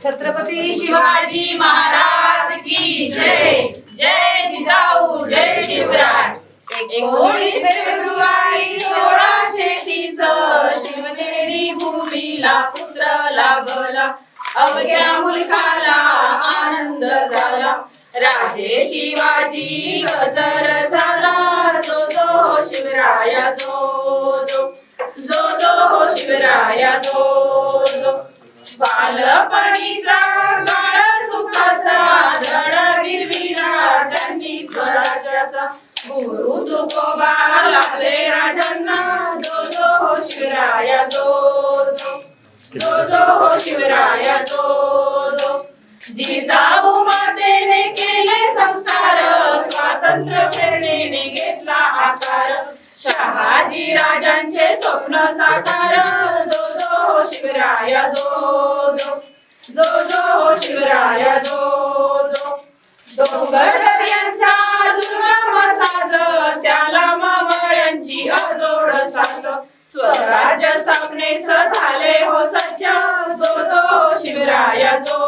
छत्रपती शिवाजी महाराज की जय. जय जिजाऊ जय शिवराय. एकोणीस फेब्रुवारी सोळाशे तीस शिवनेरी भूमीला पुत्र लाभला. अवघ्या मुलकाला आनंद झाला. राजे शिवाजी गजर झाला. जो जो शिवराया जो जो. जो जो शिवराया जो जो. बालपणीचा काळ सुखाचा धडा गिरविला त्यांनी स्वराज्याचा. गुरु तुकोबा राजांना जो जो हो शिवराया जो जो जो हो शिवराया जो जो जिजाऊ मातेने केले संस्कार स्वातंत्र्य प्रेरणेने घेतला आकार. शहाजी राजांचे स्वप्न साकार जो शिवराया जो जो जो जो हो शिवराया जो जो. डोंगर यांचा दुर्गम साज त्याला मावळ्यांची अजोड साज. स्वराज्य स्थापनेच झाले हो सज्ज. जो जो हो शिवराया जो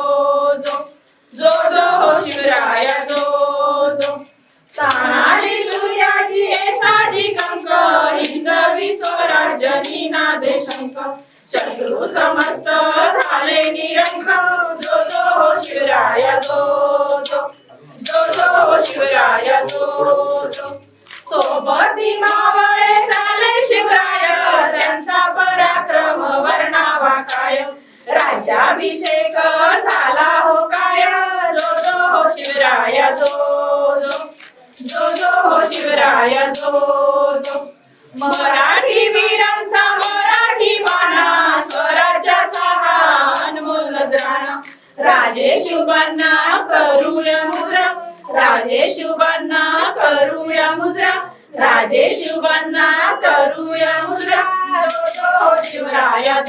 शत्रू समस्त झाले निरंक जो जो हो शिवराया जो जो जो जो हो शिवराया जो जो. सोबती मावळे झाले शिवराय त्यांचा पराक्रम वर्णावा काय? राज्याभिषेक झाला हो काय? जो जो हो शिवराया जो जो जो जो हो शिवराया जो जो. शुभांना करूया मुजरा. राजे शुभांना करूया मुजरा. राजे शुभांना करूया मुजरा. हो, हो, हो, शिवराया